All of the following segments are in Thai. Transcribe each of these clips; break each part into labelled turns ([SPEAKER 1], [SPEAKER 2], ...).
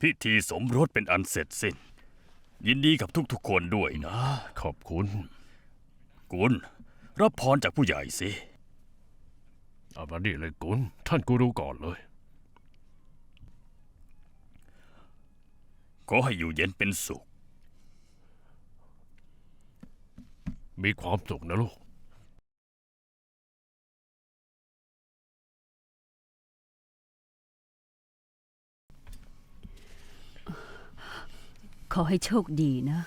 [SPEAKER 1] พิธีสมรสเป็นอันเสร็จสิ้น ยินดีกับทุกๆคนด้วยนะ
[SPEAKER 2] ขอบคุณ
[SPEAKER 1] กุลรับพรจากผู้ใหญ่สิ
[SPEAKER 2] เอามานี่เลยกุลท่านกูรู้ก่อนเลย
[SPEAKER 1] ขอให้อยู่เย็นเป็นสุข
[SPEAKER 2] มีความสุขนะลูก
[SPEAKER 3] อให้โชคดีนะ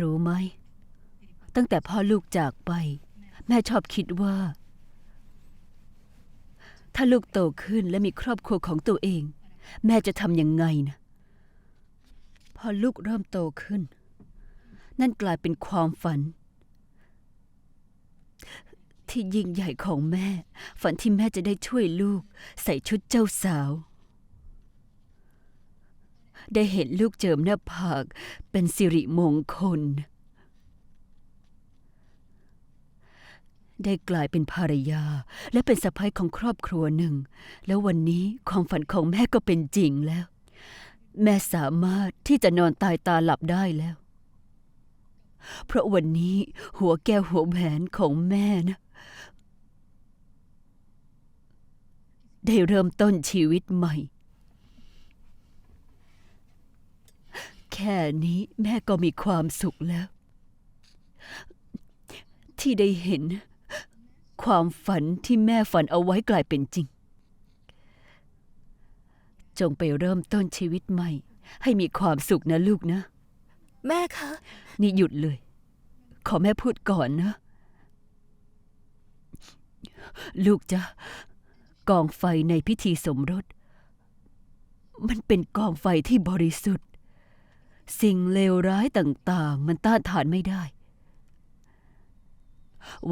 [SPEAKER 3] รู้ไหม ตั้งแต่พ่อลูกจากไป แม่ชอบคิดว่า ถ้าลูกโตขึ้นและมีครอบครัวของตัวเอง แม่จะทำยังไงนะ อลูกเริ่มโตขึ้น นั่นกลายเป็นความฝัน ที่ยิ่งใหญ่ของแม่ ฝันที่แม่จะได้ช่วยลูก ใส่ชุดเจ้าสาว ได้เห็นลูกเจิมหน้าผากเป็นสิริมงคล ได้กลายเป็นภรรยา และเป็นสะพ้ยของครอบครัวหนึ่ง แล้ววันนี้ความฝันของแม่ก็เป็นจริงแล้ว แม่สามารถที่จะนอนตายตาหลับได้แล้ว เพราะวันนี้หัวแก้วหัวแหวนของแม่นะ ได้เริ่มต้นชีวิตใหม่ แค่นี้แม่ก็มีความสุขแล้ว ที่ได้เห็น ความฝันที่แม่ฝันเอาไว้กลายเป็นจริง จงไปเริ่มต้นชีวิตใหม่ ให้มีความสุขนะลูกนะ
[SPEAKER 4] แม่คะ
[SPEAKER 3] นี่หยุดเลย ขอแม่พูดก่อนนะ ลูกจ๊ะกองไฟในพิธีสมรส มันเป็นกองไฟที่บริสุทธิ์ สิ่งเลวร้ายต่าง ๆ มันต้านทานไม่ได้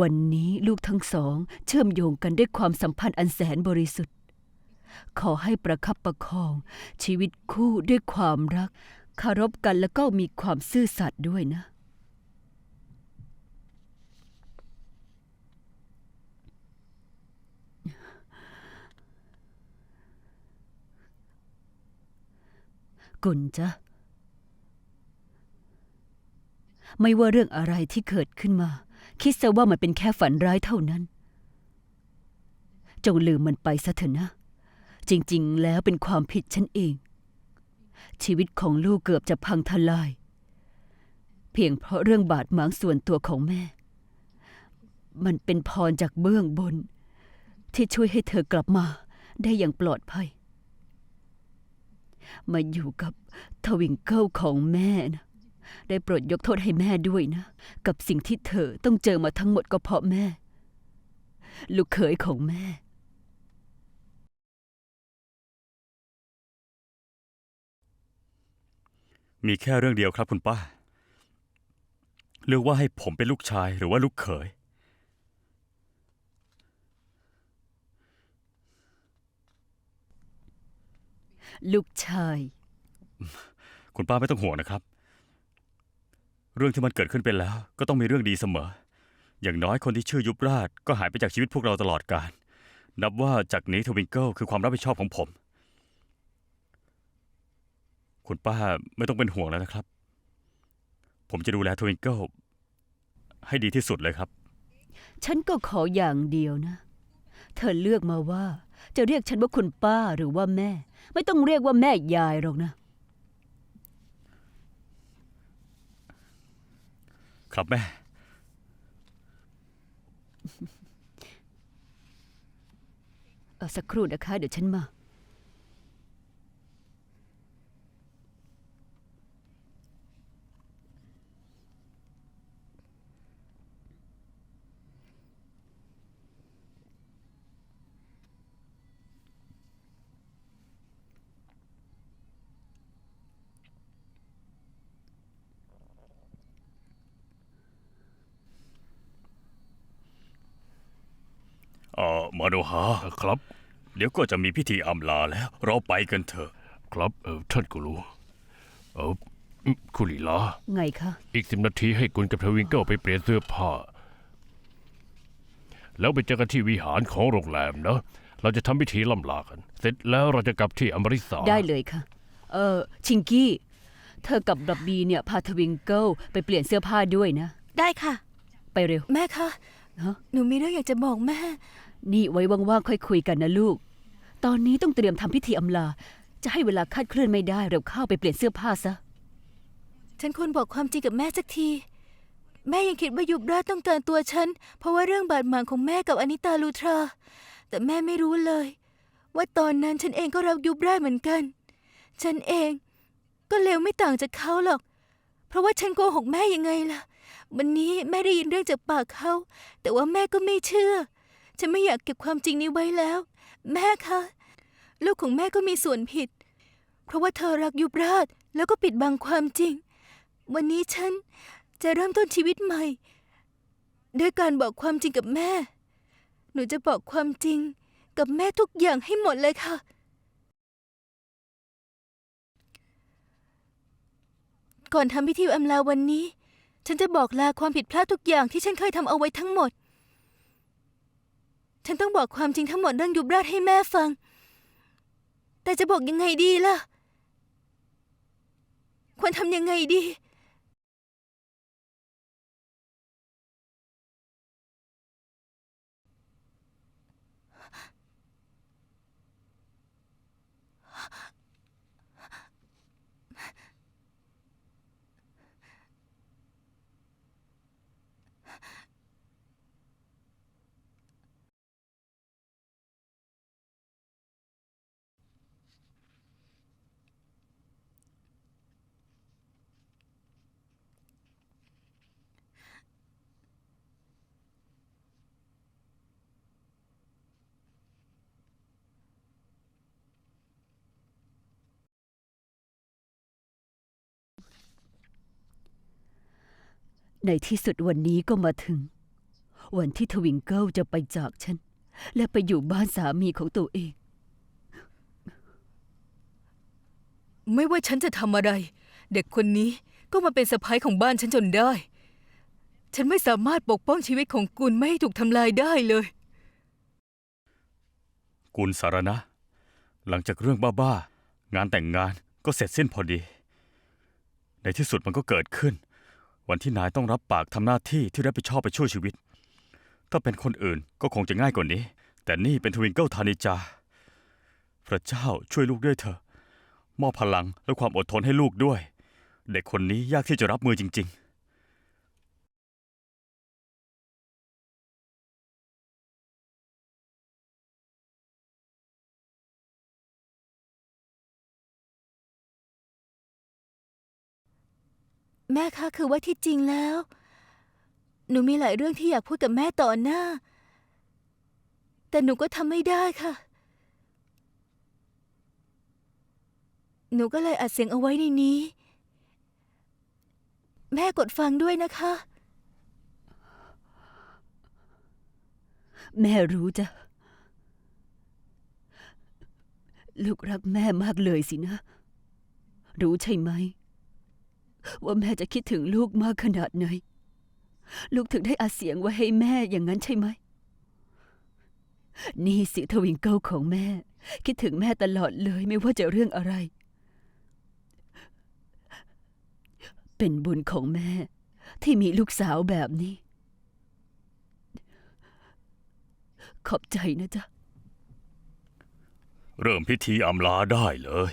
[SPEAKER 3] วันนี้ลูกทั้งสอง เชื่อมโยงกันด้วยความสัมพันธ์อันแสนบริสุทธิ์ ขอให้ประคับประคอง ชีวิตคู่ด้วยความรักคารพกันแล้วก็มีความซื่อสัตย์ด้วยนะ กุลจ๊ะไม่ว่าเรื่องอะไรที่เกิดขึ้นมา คิดซะว่ามันเป็นแค่ฝันร้ายเท่านั้น จงลืมมันไปซะเถอะนะ จริงๆ แล้วเป็นความผิดฉันเอง ชีวิตของลูกเกือบจะพังทลาย เพียงเพราะเรื่องบาดหมางส่วนตัวของแม่ มันเป็นพรจากเบื้องบน ที่ช่วยให้เธอกลับมาได้อย่างปลอดภัย มาอยู่กับทวิงเกิลของแม่นะได้โปรดยกโทษให้แม่ด้วยนะ กับสิ่งที่เธอต้องเจอมาทั้งหมดก็เพราะแม่ ลูกเขยของแม่
[SPEAKER 1] มีแค่เรื่องเดียวครับคุณป้า เลือกว่าให้ผมเป็นลูกชายหรือว่าลูกเขย
[SPEAKER 3] ลูกชาย
[SPEAKER 1] คุณป้าไม่ต้องห่วงนะครับ เรื่องที่มันเกิดขึ้นไปแล้ว ก็ต้องมีเรื่องดีเสมอ อย่างน้อยคนที่ชื่อยุบราช ก็หายไปจากชีวิตพวกเราตลอดกาล นับว่าจากนี้ทวิงเกิลคือความรับผิดชอบของผม คุณป้าไม่ต้องเป็นห่วงแล้วนะครับ ผมจะดูแลทวิงเกิลให้ดีที่สุดเลยครับ
[SPEAKER 3] ฉันก็ขออย่างเดียวนะ เธอเลือกมาว่า จะเรียกฉันว่าคุณป้าหรือว่าแม่ ไม่ต้องเรียกว่าแม่ยายหรอกนะ
[SPEAKER 1] ครับแม่
[SPEAKER 3] เออสักครู่นะคะ เดี๋ยวฉันมา
[SPEAKER 1] อ่อมาโนฮา
[SPEAKER 2] เออครับ
[SPEAKER 1] เดี๋ยวก็จะมีพิธีอำลาแล้ว เราไปกันเถอะ
[SPEAKER 2] ครับเออท่านกูรู้เอออืมคุณลีลา
[SPEAKER 3] ไงคะ
[SPEAKER 2] อีกสิบนาทีให้กุนกับทวิงเกิลไปเปลี่ยนเสื้อผ้า แล้วไปเจอกันที่วิหารของโรงแรมนะ เราจะทำพิธีล่ำลากัน เสร็จแล้วเราจะกลับที่อมริสา
[SPEAKER 3] ได้เลยค่ะ เออชิงกี้ เธอกับดับบีเนี่ยพาทวิงเกิลไปเปลี่ยนเสื้อผ้าด้วยนะ
[SPEAKER 4] ได้ค่ะ
[SPEAKER 3] ไปเร็ว
[SPEAKER 4] แม่คะ
[SPEAKER 3] ฮะ
[SPEAKER 4] หนูมีเรื่องอยากจะบอกแม่
[SPEAKER 3] นี่ไว้ว่างๆค่อยคุยกันนะลูก ตอนนี้ต้องเตรียมทำพิธีอำลา จะให้เวลาคาดเคลื่อนไม่ได้เร็วเข้าไปเปลี่ยนเสื้อผ้าซะ
[SPEAKER 4] ฉันควรบอกความจริงกับแม่สักที แม่ยังคิดว่ายุบราชต้องการตัวฉัน เพราะว่าเรื่องบาดหมางของแม่กับอนิตาลูทรา แต่แม่ไม่รู้เลย ว่าตอนนั้นฉันเองก็รักยุบราชเหมือนกัน ฉันเองก็เลวไม่ต่างจากเขาหรอก เพราะว่าฉันโกหกแม่ยังไงล่ะ วันนี้แม่ได้ยินเรื่องจากปากเขา แต่ว่าแม่ก็ไม่เชื่อ ฉันไม่อยากเก็บความจริงนี้ไว้แล้ว แม่คะ ลูกของแม่ก็มีส่วนผิด เพราะว่าเธอรักยุบราชแล้วก็ปิดบังความจริง วันนี้ฉันจะเริ่มต้นชีวิตใหม่ ด้วยการบอกความจริงกับแม่ หนูจะบอกความจริงกับแม่ทุกอย่างให้หมดเลยค่ะ ก่อนทำพิธีอำลาวันนี้ ฉันจะบอกลาความผิดพลาดทุกอย่างที่ฉันเคยทำเอาไว้ทั้งหมด ฉันต้องบอกความจริงทั้งหมดเรื่องยุบราชให้แม่ฟัง แต่จะบอกยังไงดีล่ะ ควรทำยังไงดี
[SPEAKER 3] ในที่สุดวันนี้ก็มาถึง วันที่ทวิงเกิลจะไปจากฉัน และไปอยู่บ้านสามีของตัวเอง
[SPEAKER 4] ไม่ว่าฉันจะทำอะไร เด็กคนนี้ก็มาเป็นสะพ้ายของบ้านฉันจนได้ ฉันไม่สามารถปกป้องชีวิตของกุลไม่ให้ถูกทำลายได้เลย
[SPEAKER 1] กุลสารนะหลังจากเรื่องบ้าๆงานแต่งงานก็เสร็จสิ้นพอดี ในที่สุดมันก็เกิดขึ้น วันที่นายต้องรับปากทำหน้าที่ที่รับผิดชอบไปช่วยชีวิต ถ้าเป็นคนอื่นก็คงจะง่ายกว่านี้ แต่นี่เป็นทวิงเกิลธานิจา พระเจ้าช่วยลูกด้วยเถอะมอบพลังและความอดทนให้ลูกด้วย เด็กคนนี้ยากที่จะรับมือจริง ๆ
[SPEAKER 4] แม่คะคือว่าที่จริงแล้ว หนูมีหลายเรื่องที่อยากพูดกับแม่ต่อหน้า แต่หนูก็ทำไม่ได้ค่ะ หนูก็เลยอัดเสียงเอาไว้ในนี้ แม่กดฟังด้วยนะคะ
[SPEAKER 3] แม่รู้จ้ะ ลูกรักแม่มากเลยสินะ รู้ใช่ไหม ว่าแม่จะคิดถึงลูกมากขนาดไหน ลูกถึงได้อัดเสียงไว้ให้แม่อย่างนั้นใช่ไหม นี่สิทวิงเกิลของแม่ คิดถึงแม่ตลอดเลยไม่ว่าจะเรื่องอะไร เป็นบุญของแม่ ที่มีลูกสาวแบบนี้ ขอบใจนะจ๊ะ
[SPEAKER 1] เริ่มพิธีอำลาได้เลย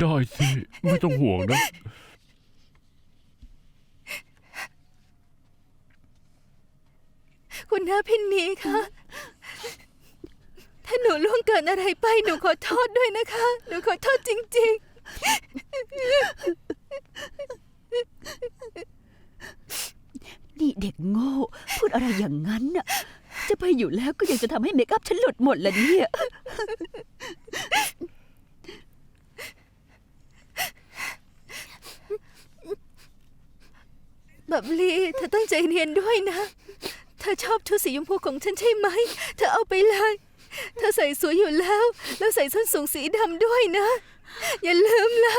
[SPEAKER 2] ได้สิ ไม่ต้องห่วงนะ
[SPEAKER 4] คุณน้าพินนีคะถ้าหนูล่วงเกินอะไรไป หนูขอโทษด้วยนะคะ หนูขอโทษจริง
[SPEAKER 3] นี่เด็กโง่ พูดอะไรอย่างนั้นน่ะ จะไปอยู่แล้วก็ยังจะทำให้เมคอัพฉันหลุดหมดละเนี่ย
[SPEAKER 4] แบบลีเธอต้องใจเย็นด้วยนะ เธอชอบชุดสีชมพูของฉันใช่ไหม เธอเอาไปเลย เธอใส่สวยอยู่แล้ว แล้วใส่ส้นสูงสีดำด้วยนะ อย่าลืมล่ะ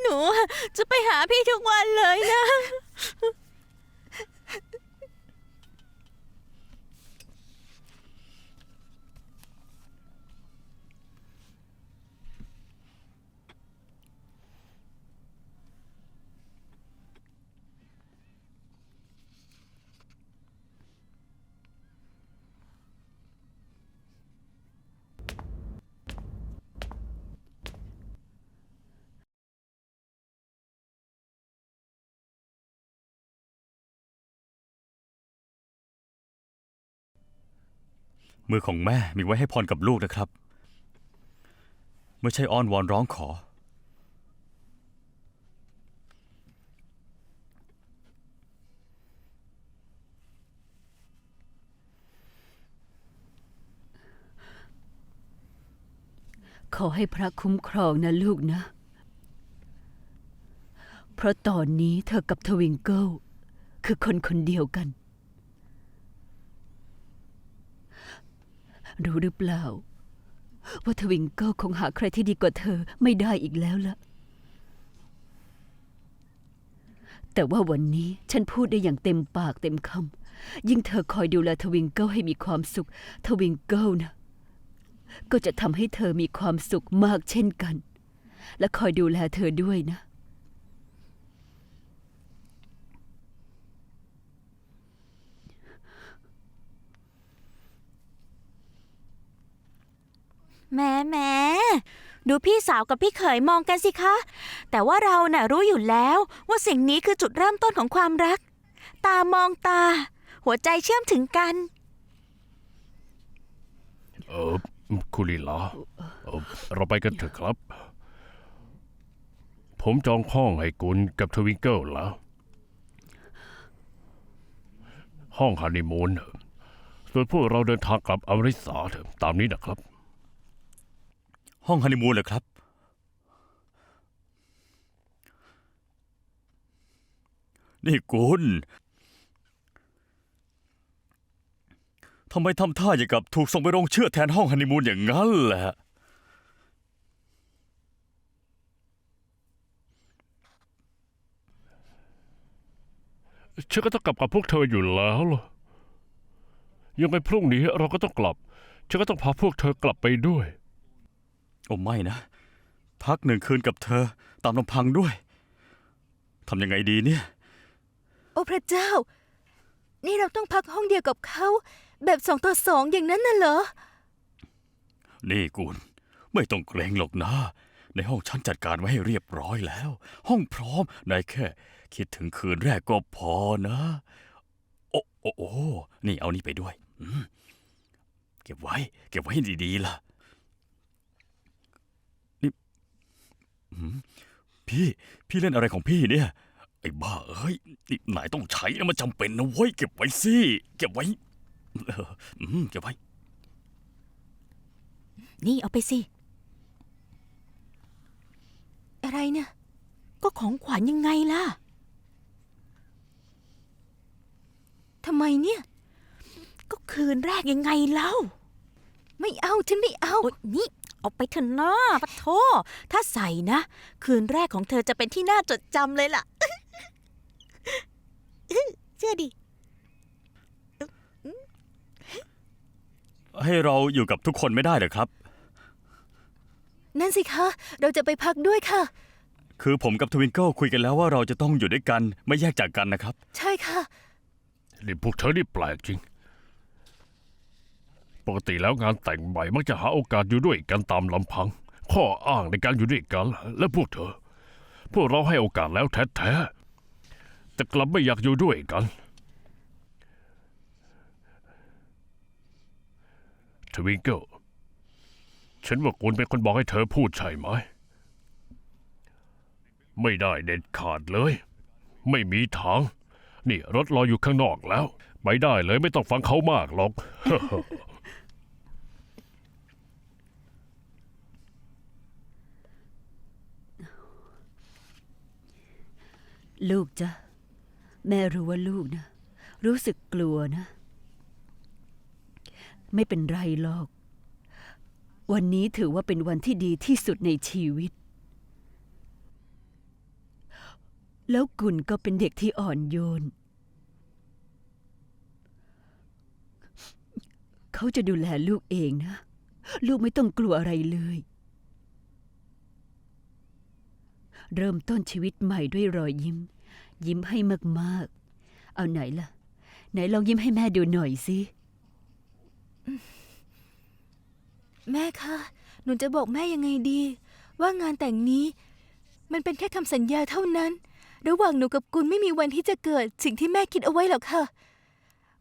[SPEAKER 5] หนูจะไปหาพี่ทุกวันเลยนะ
[SPEAKER 1] มือของแม่มีไว้ให้พรกับลูกนะครับ ไม่ใช่อ้อนวอนร้องขอ
[SPEAKER 3] ขอให้พระคุ้มครองนะลูกนะ เพราะตอนนี้เธอกับทวิงเกิลคือคนคนเดียวกัน รู้หรือเปล่า ว่าทวิงเกิลคงหาใครที่ดีกว่าเธอไม่ได้อีกแล้วล่ะ แต่ว่าวันนี้ฉันพูดได้อย่างเต็มปากเต็มคำยิ่งเธอคอยดูแลทวิงเกิลให้มีความสุข ทวิงเกิลนะก็จะทำให้เธอมีความสุขมากเช่นกัน และคอยดูแลเธอด้วยนะ
[SPEAKER 5] แหม่แหม่ดูพี่สาวกับพี่เขยมองกันสิคะ แต่ว่าเราน่ะรู้อยู่แล้วว่าสิ่งนี้คือจุดเริ่มต้นของความรัก ตามองตา หัวใจเชื่อมถึงกัน
[SPEAKER 2] เออคุณลีลาเออเราไปกันเถอะครับ ผมจองห้องให้คุณกับทวิงเกิลแล้ว ห้องฮันนีมูนส่วนพวกเราเดินทางกลับอเมริสาเถอะตามนี้นะครับ
[SPEAKER 1] ห้องฮันนีมูนเหรอครับ นี่คุณทำไมทำท่าอย่างกับถูกส่งไปโรงเชือดแทนห้องฮันนีมูนอย่างนั้นแหละ
[SPEAKER 2] ฉันก็ต้องกลับกับพวกเธออยู่แล้วล่ะยังไงพรุ่งนี้เราก็ต้องกลับ ฉันก็ต้องพาพวกเธอกลับไปด้วย
[SPEAKER 1] โอ้ไม่นะ พักหนึ่งคืนกับเธอ ตามลำพังด้วยทำยังไงดีเนี่ย
[SPEAKER 4] โอ้พระเจ้า นี่เราต้องพักห้องเดียวกับเขา แบบสองต่อสองอย่างนั้นน่ะเหรอ
[SPEAKER 1] นี่กุลไม่ต้องเกรงหรอกนะ ในห้องฉันจัดการไว้ให้เรียบร้อยแล้ว ห้องพร้อมนายแค่ คิดถึงคืนแรกก็พอนะ โอ้โอ้โอ้นี่เอานี่ไปด้วยอืมเก็บไว้ เก็บไว้ให้ดีๆล่ะ นี่อืม พี่ พี่เล่นอะไรของพี่เนี่ย ไอ้บ้าเอ้ยนี่นายต้องใช้นะมันจำเป็นนะเว้ยเก็บไว้สิ เก็บไว้เอออืมเก็บไว้
[SPEAKER 5] นี่เอาไปสิ
[SPEAKER 4] อะไรเนี่ย
[SPEAKER 5] ก็ของขวัญยังไงล่ะ
[SPEAKER 4] ทำไมเนี่ย
[SPEAKER 5] ก็คืนแรกยังไงเล่า
[SPEAKER 4] ไม่เอาฉันไม่เอา
[SPEAKER 5] โอ๊ยนี่ เอาไปเถอะนะปะโทถ้าใส่นะ คืนแรกของเธอจะเป็นที่น่าจดจำเลยล่ะ เชื่อดิ
[SPEAKER 1] ให้เราอยู่กับทุกคนไม่ได้เหรอครับ
[SPEAKER 4] นั่นสิคะ เราจะไปพักด้วยค่ะ
[SPEAKER 1] คือผมกับทวินเกิลคุยกันแล้วว่าเราจะต้องอยู่ด้วยกัน ไม่แยกจากกันนะครับ
[SPEAKER 4] ใช่ค่ะ
[SPEAKER 2] นี่พวกเธอนี่แปลกจริง ปกติแล้วงานแต่งใหม่มักจะหาโอกาสอยู่ด้วยกันตามลำพัง ข้ออ้างในการอยู่ด้วยกัน และพวกเธอ พวกเราให้โอกาสแล้วแท้ๆแต่กลับไม่อยากอยู่ด้วยกัน ทวิงเกิลฉันว่าคุณเป็นคนบอกให้เธอพูดใช่ไหม ไม่ได้เด็ดขาดเลย ไม่มีทาง นี่รถรออยู่ข้างนอกแล้ว ไปได้เลยไม่ต้องฟังเขามากหรอก
[SPEAKER 3] ลูกจ้ะแม่รู้ว่าลูกนะ รู้สึกกลัวนะ ไม่เป็นไรหรอก วันนี้ถือว่าเป็นวันที่ดีที่สุดในชีวิต แล้วกุลก็เป็นเด็กที่อ่อนโยน เขาจะดูแลลูกเองนะ ลูกไม่ต้องกลัวอะไรเลย เริ่มต้นชีวิตใหม่ด้วยรอยยิ้ม ยิ้มให้มากๆ เอาไหนล่ะ ไหนลองยิ้มให้แม่ดูหน่อยสิ
[SPEAKER 4] แม่คะ หนูจะบอกแม่ยังไงดี ว่างานแต่งนี้ มันเป็นแค่คำสัญญาเท่านั้น ระหว่างหนูกับกุลไม่มีวันที่จะเกิด สิ่งที่แม่คิดเอาไว้หรอกค่ะ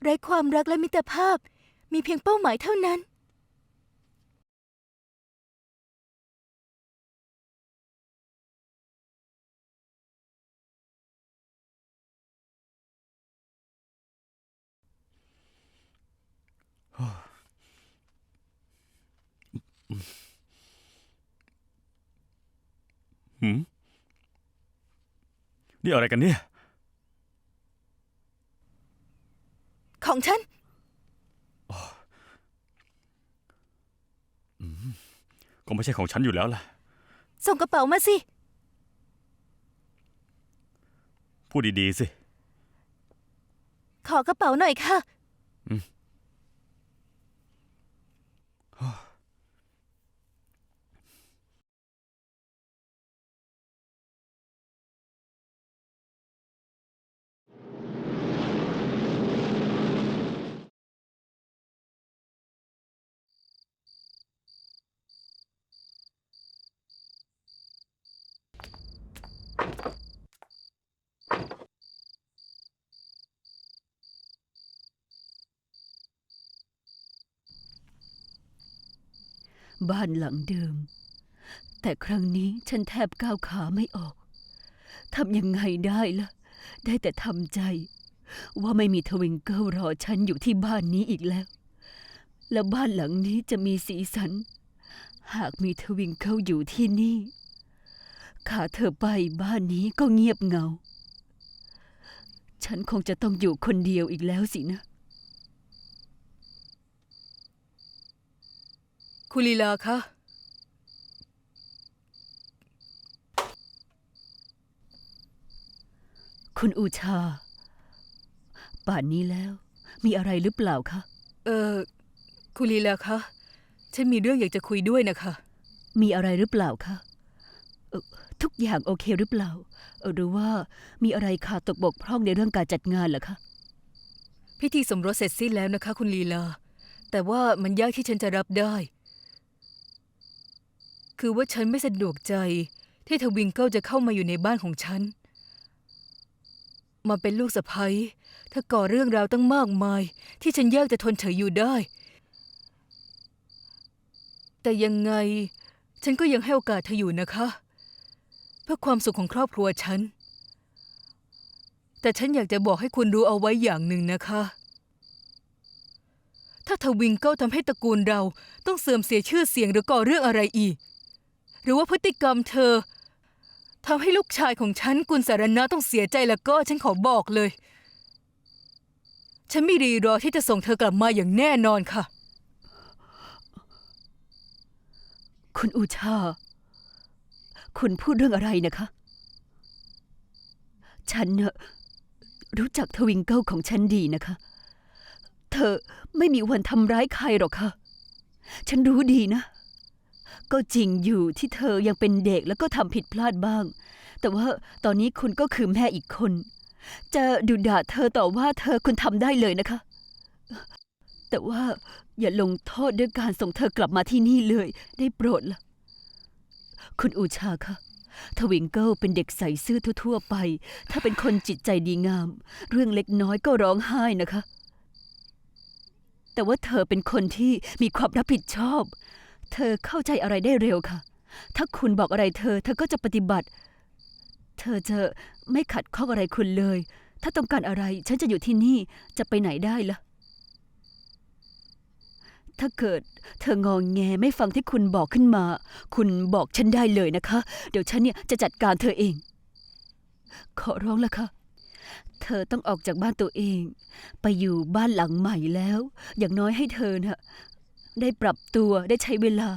[SPEAKER 4] ไร้ความรักและมิตรภาพ มีเพียงเป้าหมายเท่านั้น
[SPEAKER 1] หืมนี่อะไรกันเนี่ย
[SPEAKER 4] ของฉัน
[SPEAKER 1] คงไม่ใช่ของฉันอยู่แล้วล่ะ
[SPEAKER 4] ส่งกระเป๋ามาสิ
[SPEAKER 1] พูดดีๆสิ
[SPEAKER 4] ขอกระเป๋าหน่อยค่ะ
[SPEAKER 3] บ้านหลังเดิม แต่ครั้งนี้ฉันแทบก้าวขาไม่ออกทำยังไงได้ล่ะ ได้แต่ทำใจ ว่าไม่มีทวิงเกิลรอฉันอยู่ที่บ้านนี้อีกแล้ว แล้วบ้านหลังนี้จะมีสีสัน หากมีทวิงเกิลอยู่ที่นี่ ขาเธอไปบ้านนี้ก็เงียบเงา ฉันคงจะต้องอยู่คนเดียวอีกแล้วสินะ
[SPEAKER 4] คุณลีลาคะ
[SPEAKER 3] คุณอูชา ป่านนี้แล้ว มีอะไรหรือเปล่าคะ
[SPEAKER 4] เออคุณลีลาคะ ฉันมีเรื่องอยากจะคุยด้วยนะคะ
[SPEAKER 3] มีอะไรหรือเปล่าคะเอ่อทุกอย่างโอเคหรือเปล่าเอ่อหรือว่ามีอะไรขาดตกบกพร่องในเรื่องการจัดงานเหรอคะ
[SPEAKER 4] พิธีสมรสเสร็จสิ้นแล้วนะคะ คุณลีลา แต่ว่ามันยากที่ฉันจะรับได้ คือว่าฉันไม่สะดวกใจ ที่ทวิงเกิลจะเข้ามาอยู่ในบ้านของฉัน มาเป็นลูกสะใภ้ถ้าก่อเรื่องราวตั้งมากมาย ที่ฉันยากจะทนเฉยอยู่ได้ แต่ยังไง ฉันก็ยังให้โอกาสเธออยู่นะคะ เพื่อความสุขของครอบครัวฉัน แต่ฉันอยากจะบอกให้คุณรู้เอาไว้อย่างหนึ่งนะคะ ถ้าทวิงเกิลทำให้ตระกูลเราต้องเสื่อมเสียชื่อเสียงหรือก่อเรื่องอะไรอีก หรือว่าพฤติกรรมเธอทำให้ลูกชายของฉันกุลสารณะต้องเสียใจแล้วก็ฉันขอบอกเลย ฉันไม่รีรอที่จะส่งเธอกลับมาอย่างแน่นอนค่ะ
[SPEAKER 3] คุณอูชา คุณพูดเรื่องอะไรนะคะ ฉันเน่ะรู้จักทวิงเกิลของฉันดีนะคะ เธอไม่มีวันทำร้ายใครหรอกค่ะ ฉันรู้ดีนะ ก็จริงอยู่ที่เธอยังเป็นเด็กแล้วก็ทำผิดพลาดบ้าง แต่ว่าตอนนี้คุณก็คือแม่อีกคน จะดุด่าเธอต่อว่าเธอคุณทำได้เลยนะคะ แต่ว่าอย่าลงโทษด้วยการส่งเธอกลับมาที่นี่เลย ได้โปรดละคุณอูชาคะทวิงเกิลเป็นเด็กใส่ซื่อทั่วๆไป ถ้าเป็นคนจิตใจดีงาม เรื่องเล็กน้อยก็ร้องไห้นะคะ แต่ว่าเธอเป็นคนที่มีความรับผิดชอบ เธอเข้าใจอะไรได้เร็วค่ะ ถ้าคุณบอกอะไรเธอ เธอก็จะปฏิบัติ เธอจะไม่ขัดข้องอะไรคุณเลย ถ้าต้องการอะไร ฉันจะอยู่ที่นี่ จะไปไหนได้ล่ะ ถ้าเกิดเธององแงไม่ฟังที่คุณบอกขึ้นมา คุณบอกฉันได้เลยนะคะ เดี๋ยวฉันเนี่ยจะจัดการเธอเอง ขอร้องละค่ะเธอต้องออกจากบ้านตัวเอง ไปอยู่บ้านหลังใหม่แล้ว อย่างน้อยให้เธอน่ะ ได้ปรับตัวได้ใช้เวลา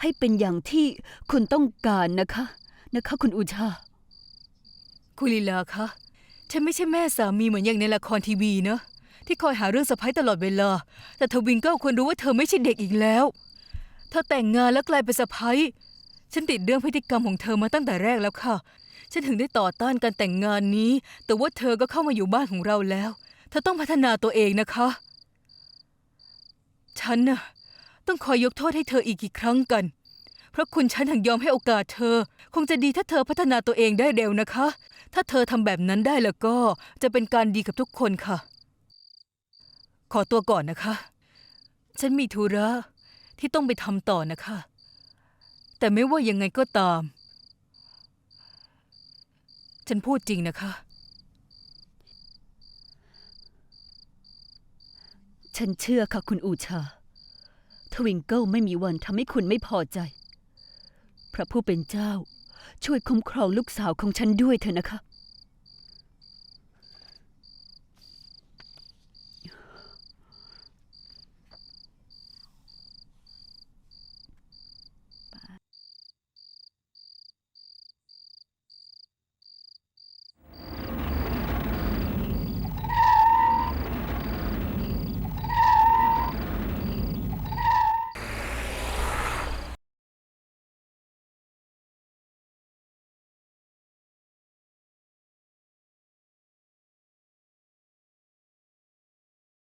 [SPEAKER 3] ให้เป็นอย่างที่คุณต้องการนะคะ นะคะคุณอูชา
[SPEAKER 4] คุณลีลาคะ ฉันไม่ใช่แม่สามีเหมือนอย่างในละครทีวีเนอะที่คอยหาเรื่องสะพ้ายตลอดเวลา แต่ทวิงเกิลควรรู้ว่าเธอไม่ใช่เด็กอีกแล้ว เธอแต่งงานแล้วกลายเป็นสะพ้ายฉันติดเรื่องพฤติกรรมของเธอมาตั้งแต่แรกแล้วค่ะ ฉันถึงได้ต่อต้านการแต่งงานนี้ แต่ว่าเธอก็เข้ามาอยู่บ้านของเราแล้ว เธอต้องพัฒนาตัวเองนะคะ ฉันน่ะ ต้องคอยยกโทษให้เธออีกกี่ครั้งกัน เพราะคุณฉันถึงยอมให้โอกาสเธอ คงจะดีถ้าเธอพัฒนาตัวเองได้เร็วนะคะ ถ้าเธอทำแบบนั้นได้แล้วก็จะเป็นการดีกับทุกคนค่ะ ขอตัวก่อนนะคะ ฉันมีธุระที่ต้องไปทำต่อนะคะ แต่ไม่ว่ายังไงก็ตาม ฉันพูดจริงนะคะ
[SPEAKER 3] ฉันเชื่อค่ะคุณอูชา ทวิงเกิลไม่มีวันทำให้คุณไม่พอใจ พระผู้เป็นเจ้า ช่วยคุ้มครองลูกสาวของฉันด้วยเถอะนะคะ